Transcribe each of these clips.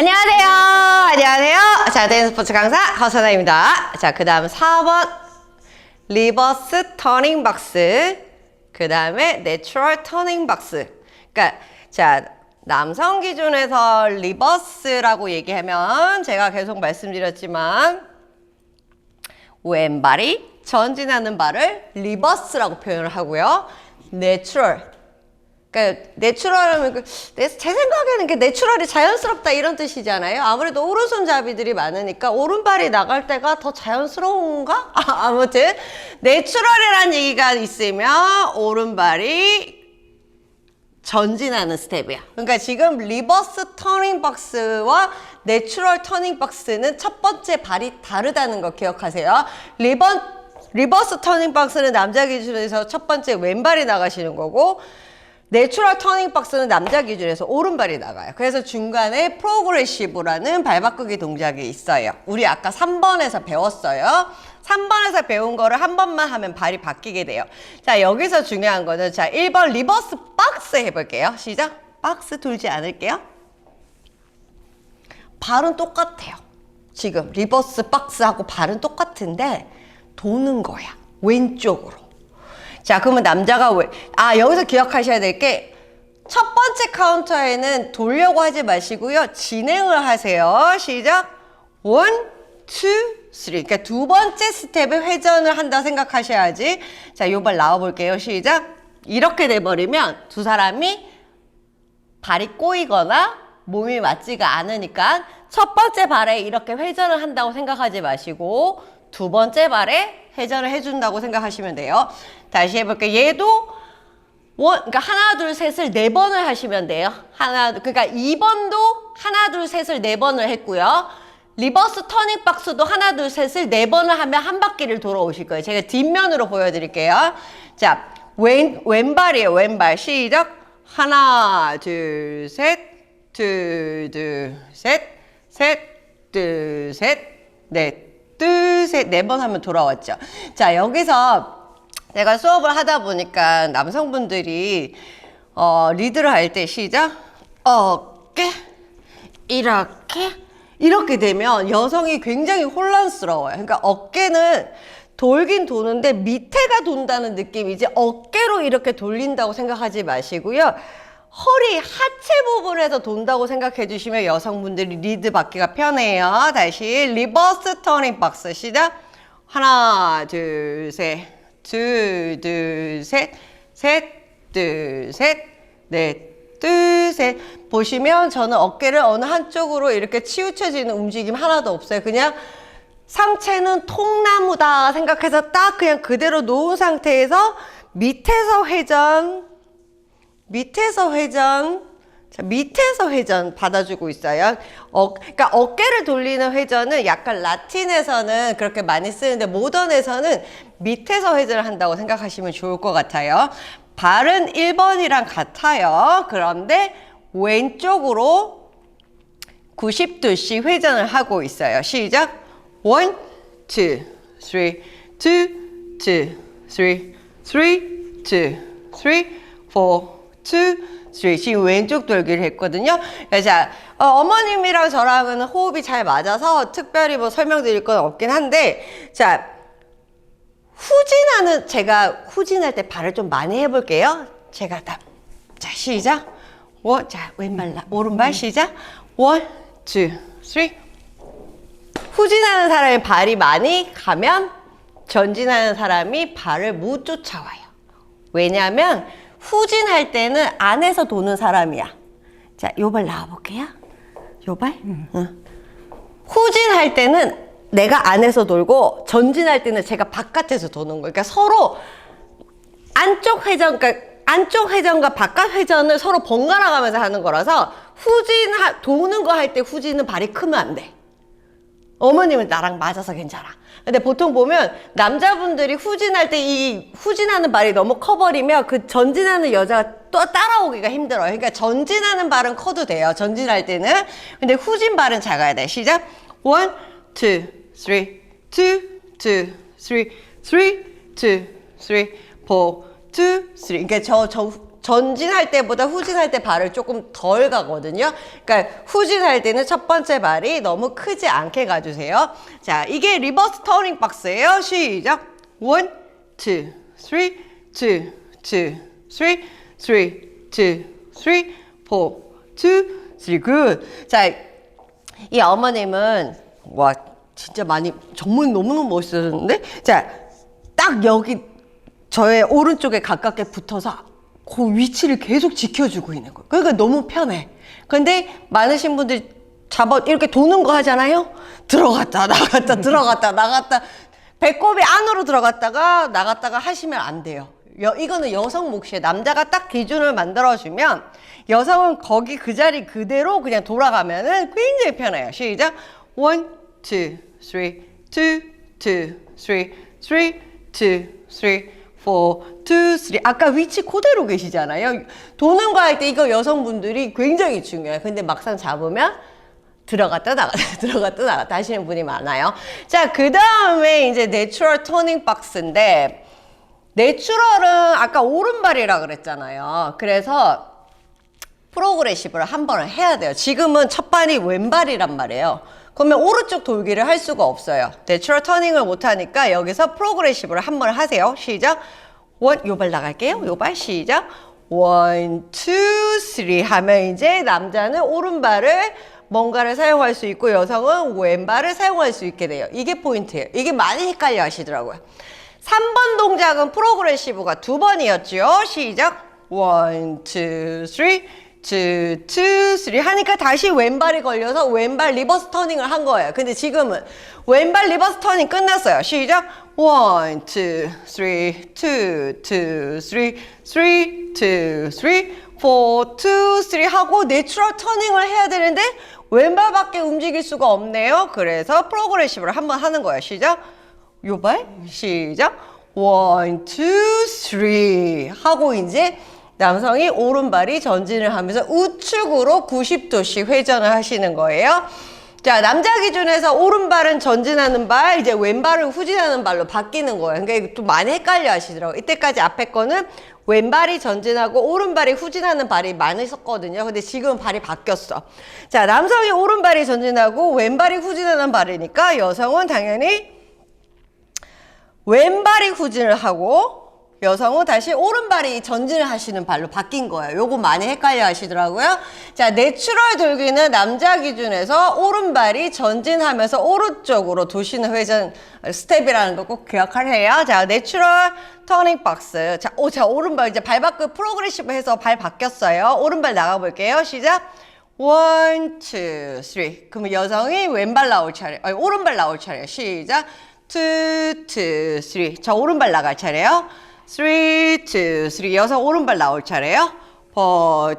안녕하세요. 안녕하세요. 자, 댄스 스포츠 강사 허선아입니다. 자, 그 다음 4번 리버스 터닝 박스. 그 다음에 내추럴 터닝 박스. 그러니까 자, 남성 기준에서 리버스라고 얘기하면 제가 계속 말씀드렸지만 왼발이 전진하는 발을 리버스라고 표현을 하고요. 내추럴 그러니까 내추럴하면 그, 내, 제 생각에는 게 내추럴이 자연스럽다 이런 뜻이잖아요. 아무래도 오른손잡이들이 많으니까 오른발이 나갈 때가 더 자연스러운가? 아, 아무튼 내추럴이라는 얘기가 있으면 오른발이 전진하는 스텝이야. 그러니까 지금 리버스 터닝 박스와 내추럴 터닝 박스는 첫 번째 발이 다르다는 거 기억하세요. 리버, 리버스 터닝 박스는 남자 기준에서 첫 번째 왼발이 나가시는 거고 내추럴 터닝 박스는 남자 기준에서 오른발이 나가요. 그래서 중간에 프로그레시브라는 발 바꾸기 동작이 있어요. 우리 아까 3번에서 배웠어요. 3번에서 배운 거를 한 번만 하면 발이 바뀌게 돼요. 자, 여기서 중요한 거는 자, 1번 리버스 박스 해볼게요. 시작. 박스 돌지 않을게요. 발은 똑같아요. 지금 리버스 박스하고 발은 똑같은데 도는 거야. 왼쪽으로. 자, 그러면 남자가 왜? 아, 여기서 기억하셔야 될 게 첫 번째 카운터에는 돌려고 하지 마시고요. 진행을 하세요. 시작. 원, 투, 쓰리. 그러니까 두 번째 스텝에 회전을 한다 생각하셔야지. 자, 요발 나와 볼게요. 시작. 이렇게 돼 버리면 두 사람이 발이 꼬이거나 몸이 맞지가 않으니까 첫 번째 발에 이렇게 회전을 한다고 생각하지 마시고 두 번째 발에 회전을 해준다고 생각하시면 돼요. 다시 해볼게요. 얘도 원, 그러니까 하나, 둘, 셋을 네 번을 하시면 돼요. 하나, 둘, 그러니까 2번도 하나, 둘, 셋을 네 번을 했고요. 리버스 터닝 박스도 하나, 둘, 셋을 네 번을 하면 한 바퀴를 돌아오실 거예요. 제가 뒷면으로 보여드릴게요. 자, 왼, 왼발이에요. 왼발. 시작. 하나, 둘, 셋, 둘, 둘, 셋, 셋, 둘, 셋, 넷, 둘, 셋, 네 번 하면 돌아왔죠. 자, 여기서 내가 수업을 하다 보니까 남성분들이 어, 리드를 할 때 시작 어깨 이렇게 이렇게 되면 여성이 굉장히 혼란스러워요. 그러니까 어깨는 돌긴 도는데 밑에가 돈다는 느낌이지 어깨로 이렇게 돌린다고 생각하지 마시고요. 허리 하체 부분에서 돈다고 생각해 주시면 여성분들이 리드 받기가 편해요. 다시 리버스 터닝 박스 시작. 하나, 둘, 셋. 둘, 둘, 셋, 셋, 둘, 셋, 넷, 둘, 셋. 보시면 저는 어깨를 어느 한쪽으로 이렇게 치우쳐지는 움직임 하나도 없어요. 그냥 상체는 통나무다 생각해서 딱 그냥 그대로 놓은 상태에서 밑에서 회전, 밑에서 회전, 자, 밑에서 회전 받아주고 있어요. 어, 그러니까 어깨를 돌리는 회전은 약간 라틴에서는 그렇게 많이 쓰는데 모던에서는 밑에서 회전을 한다고 생각하시면 좋을 것 같아요. 발은 1번이랑 같아요. 그런데 왼쪽으로 90도씩 회전을 하고 있어요. 시작. 1, 2, 3, 2, 2, 3, 3, 2, 3, 4, 2, 3. 지금 왼쪽 돌기를 했거든요. 자, 어, 머님이랑 저랑은 호흡이 잘 맞아서 특별히 뭐 설명드릴 건 없긴 한데, 자, 후진하는, 제가 후진할 때 발을 좀 많이 해볼게요. 제가 다, 자, 시작. 원, 자, 왼발, 나, 오른발 시작. 원, 투, 쓰리. 후진하는 사람이 발이 많이 가면 전진하는 사람이 발을 못 쫓아와요. 왜냐하면 후진할 때는 안에서 도는 사람이야. 자, 요발 나와볼게요. 요 발? 응. 후진할 때는 내가 안에서 돌고 전진할 때는 제가 바깥에서 도는 거예요. 그러니까 서로 안쪽 회전, 그러니까 안쪽 회전과 바깥 회전을 서로 번갈아 가면서 하는 거라서 후진, 도는 거 할 때 후진은 발이 크면 안 돼. 어머님은 나랑 맞아서 괜찮아. 근데 보통 보면 남자분들이 후진할 때 이 후진하는 발이 너무 커버리면 그 전진하는 여자가 또 따라오기가 힘들어요. 그러니까 전진하는 발은 커도 돼요. 전진할 때는. 근데 후진 발은 작아야 돼. 시작. 투, 쓰리, 포, 투, 쓰리. 그러니까 저, 저 전진할 때보다 후진할 때 발을 조금 덜 가거든요. 그러니까 후진할 때는 첫 번째 발이 너무 크지 않게 가주세요. 자, 이게 리버스 터닝 박스예요. 시작. 원, 투, 쓰리, 투, 투, 쓰리, 쓰리, 투, 쓰리, 포, 투, 쓰리, 굿. 자, 이 어머님은 와 진짜 많이 정말 너무너무 멋있었는데 자 딱 여기 저의 오른쪽에 가깝게 붙어서 그 위치를 계속 지켜주고 있는 거예요. 그러니까 너무 편해. 근데 많으신 분들이 잡아 이렇게 도는 거 하잖아요. 들어갔다 나갔다 들어갔다 나갔다 배꼽이 안으로 들어갔다가 나갔다가 하시면 안 돼요. 여, 이거는 여성 몫이에요. 남자가 딱 기준을 만들어주면 여성은 거기 그 자리 그대로 그냥 돌아가면은 굉장히 편해요. 시작. One, two, three, two, two, three, three, two, three, four, two, three. 아까 위치 그대로 계시잖아요. 도는 거 할 때 이거 여성분들이 굉장히 중요해요. 근데 막상 잡으면 들어갔다 나갔다 들어갔다 나갔다 하시는 분이 많아요. 자, 그 다음에 이제 내추럴 터닝 박스인데 내추럴은 아까 오른발이라 그랬잖아요. 그래서 프로그레시브를 한 번을 해야 돼요. 지금은 첫 발이 왼발이란 말이에요. 그러면 오른쪽 돌기를 할 수가 없어요. 내추럴 터닝을 못 하니까 여기서 프로그레시브를 한 번 하세요. 시작. 원, 요발 나갈게요. 요발 시작. 원, 투, 쓰리 하면 이제 남자는 오른발을 뭔가를 사용할 수 있고 여성은 왼발을 사용할 수 있게 돼요. 이게 포인트예요. 이게 많이 헷갈려 하시더라고요. 3번 동작은 프로그레시브가 두 번이었죠. 시작. 원, 투, 쓰리, 투, 투, 쓰리 하니까 다시 왼발이 걸려서 왼발 리버스 터닝을 한 거예요. 근데 지금은 왼발 리버스 터닝 끝났어요. 시작. 원, 투, 쓰리, 투, 투, 쓰리, 쓰리, 투, 쓰리, 포, 투, 쓰리 하고 내추럴 터닝을 해야 되는데 왼발밖에 움직일 수가 없네요. 그래서 프로그레시브를 한번 하는 거예요. 시작. 요발 시작 원, 투, 쓰리 하고 이제 남성이 오른발이 전진을 하면서 우측으로 90도씩 회전을 하시는 거예요. 자, 남자 기준에서 오른발은 전진하는 발, 이제 왼발은 후진하는 발로 바뀌는 거예요. 그러니까 또 많이 헷갈려 하시더라고요. 이때까지 앞에 거는 왼발이 전진하고 오른발이 후진하는 발이 많으셨거든요. 근데 지금 발이 바뀌었어. 자, 남성이 오른발이 전진하고 왼발이 후진하는 발이니까 여성은 당연히 왼발이 후진을 하고 여성은 다시 오른발이 전진을 하시는 발로 바뀐 거예요. 요거 많이 헷갈려 하시더라고요. 자, 내추럴 돌기는 남자 기준에서 오른발이 전진하면서 오른쪽으로 도시는 회전 스텝이라는 거 꼭 기억하세요. 자, 내추럴 터닝 박스. 자, 오, 자, 오른발 이제 발 바꾸 프로그레시브 해서 발 바뀌었어요. 오른발 나가 볼게요. 시작. 원, 투, 쓰리. 그러면 여성이 왼발 나올 차례, 아니, 오른발 나올 차례. 시작. 투, 투, 쓰리. 자, 오른발 나갈 차례요. 쓰리, 투, 쓰리. 여성 오른발 나올 차례요.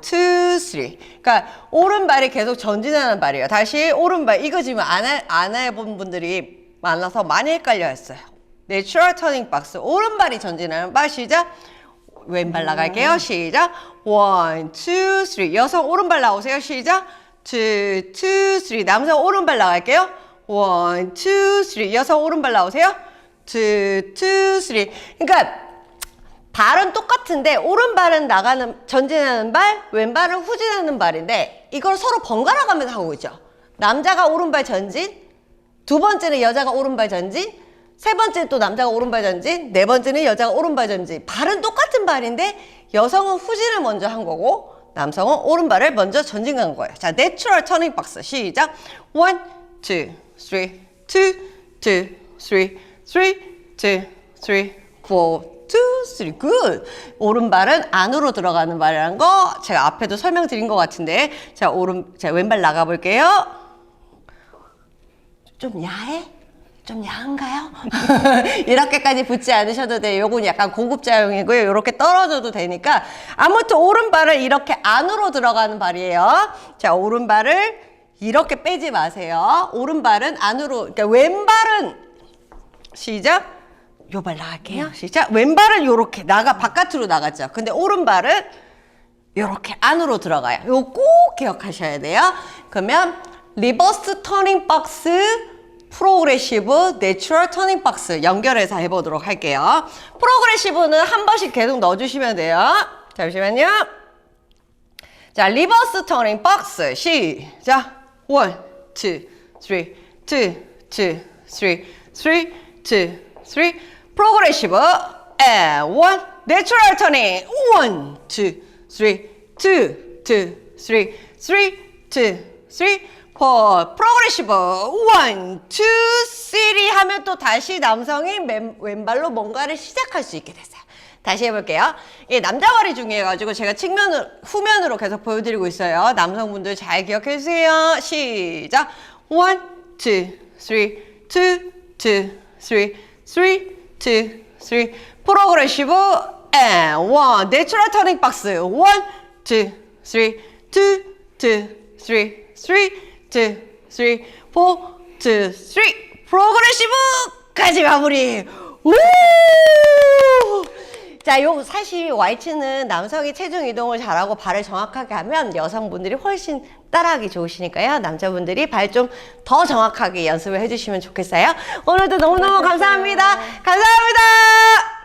투, 쓰리. 그러니까 오른발이 계속 전진하는 발이에요. 다시 오른발. 이거 지금 안, 해, 안 해본 분들이 많아서 많이 헷갈려 했어요. 내추럴 터닝 박스. 오른발이 전진하는 발. 시작. 왼발 나갈게요. 시작. 원, 투, 쓰리. 여성 오른발 나오세요. 시작. 투, 투, 쓰리. 남성 오른발 나갈게요. 원, 투, 쓰리. 여성 오른발 나오세요. 투, 투, 쓰리. 그러니까 발은 똑같은데 오른발은 나가는 전진하는 발, 왼발은 후진하는 발인데 이걸 서로 번갈아 가면서 하고 있죠. 남자가 오른발 전진, 두 번째는 여자가 오른발 전진, 세 번째는 또 남자가 오른발 전진, 네 번째는 여자가 오른발 전진. 발은 똑같은 발인데 여성은 후진을 먼저 한 거고 남성은 오른발을 먼저 전진 간 거예요. 자, 내추럴 터닝 박스 시작. 쓰리, 투, 투, 쓰리, 쓰리, 투, 쓰리, 굿. 오른발은 안으로 들어가는 발이라는 거 제가 앞에도 설명드린 것 같은데 자, 오른, 자, 왼발 나가 볼게요. 좀 야해? 좀 야한가요? 이렇게까지 붙지 않으셔도 돼요. 요건 약간 고급자용이고요. 이렇게 떨어져도 되니까. 아무튼 오른발을 이렇게 안으로 들어가는 발이에요. 자, 오른발을 이렇게 빼지 마세요. 오른발은 안으로, 그러니까 왼발은 시작. 요발 나갈게요. 시작. 왼발은 요렇게 나가, 바깥으로 나갔죠. 근데 오른발은 요렇게 안으로 들어가요. 요꼭 기억하셔야 돼요. 그러면 리버스 터닝 박스, 프로그레시브, 내추럴 터닝 박스 연결해서 해보도록 할게요. 프로그레시브는 한 번씩 계속 넣어주시면 돼요. 잠시만요. 자, 리버스 터닝 박스 시작. 원, 투, 쓰리, 투, 투, 쓰리, 쓰리, 투, 쓰리. 프로그레시브 앤 원, 내추럴 터닝 쓰리, 투, 쓰리. 포 프로그레시브 원, 투, 쓰리 하면 또 다시 남성이 맨, 왼발로 뭔가를 시작할 수 있게 됐어요. 다시 해볼게요. 이게 남자 머리 중이어가지고 제가 측면으로, 후면으로 계속 보여드리고 있어요. 남성분들 잘 기억해 주세요. 시작. 원, 투, 쓰리, 투, 투, 쓰 투, 쓰리. 프로그레시브 앤 원. 내추럴 터닝 박스. 원, 투, 쓰리, 투, 투, 쓰리, 쓰리, 투, 쓰리, 포, 투, 쓰리. 프로그레시브까지 마무리. 우! 자, 요 사실 Y치는 남성이 체중 이동을 잘하고 발을 정확하게 하면 여성분들이 훨씬 따라하기 좋으시니까요. 남자분들이 발 좀 더 정확하게 연습을 해주시면 좋겠어요. 오늘도 너무너무 감사합니다. 감사합니다.